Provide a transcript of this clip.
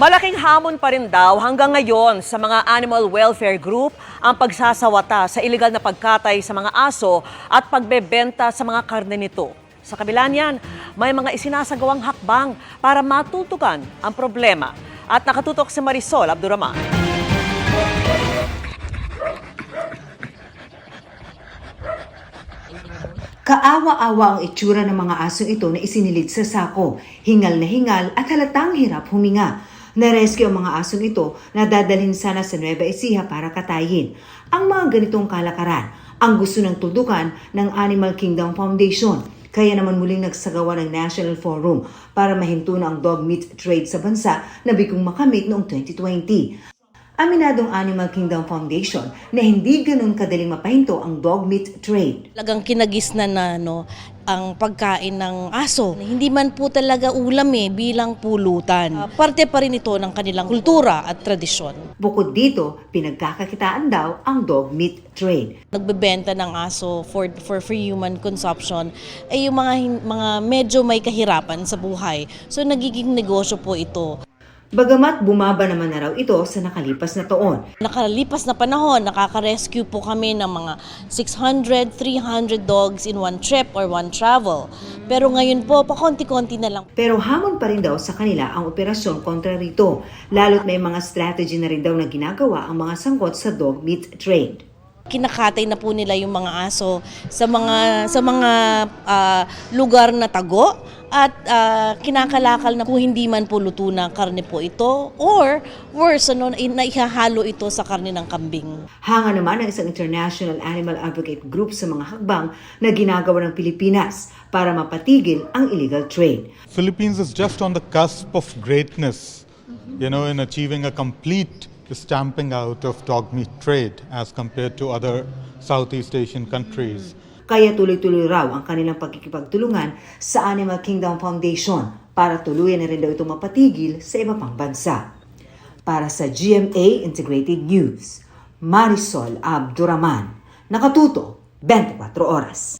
Malaking hamon pa rin daw hanggang ngayon sa mga animal welfare group ang pagsasawata sa iligal na pagkatay sa mga aso at pagbebenta sa mga karne nito. Sa kabila niyan, may mga isinasagawang hakbang para matutukan ang problema. At nakatutok si Marisol Abduraman. Kaawa-awa ang itsura ng mga asong ito na isinilid sa sako. Hingal na hingal at halatang hirap huminga. Narescue ang mga asong ito na dadalhin sana sa Nueva Ecija para katayin. Ang mga ganitong kalakaran ang gusto ng tuldukan ng Animal Kingdom Foundation. Kaya naman muling nagsagawa ng National Forum para mahinto na ang dog meat trade sa bansa na bigong makamit noong 2020. Aminadong Animal Kingdom Foundation na hindi ganun kadaling mapahinto ang dog meat trade. Talagang kinagisnan na no, ang pagkain ng aso. Hindi man po talaga ulam eh, bilang pulutan. Ah, parte pa rin ito ng kanilang kultura at tradisyon. Bukod dito, pinagkakakitaan daw ang dog meat trade. Nagbebenta ng aso for, for, for human consumption ay yung mga, mga medyo may kahirapan sa buhay. So nagiging negosyo po ito. Bagamat bumaba naman na raw ito sa nakalipas na taon. Nakalipas na panahon, nakaka-rescue po kami ng mga 600, 300 dogs in one trip or one travel. Pero ngayon po, pakonti-konti na lang Pero hamon pa rin daw sa kanila ang operasyon kontra rito, lalo't may mga strategy na rin daw na ginagawa ang mga sangkot sa dog meat trade. Kinakatay na po nila yung mga aso sa mga sa mga ah, lugar na tago at ah, kinakalakal na kung hindi man po luto na karne po ito or worse ano na ihahalo ito sa karne ng kambing. Hanga naman ang isang international animal advocate group sa mga hakbang na ginagawa ng Pilipinas para mapatigil ang illegal trade. Philippines is just on the cusp of greatness, you know, in achieving a complete stamping out of dog meat trade as compared to other Southeast Asian countries. Kaya tuloy-tuloy raw ang kanilang pagkikipagtulungan sa Animal Kingdom Foundation para tuluyan na rin daw ito mapatigil sa iba pang bansa. Para sa GMA Integrated News, Marisol Abduraman, nakatuto 24 oras.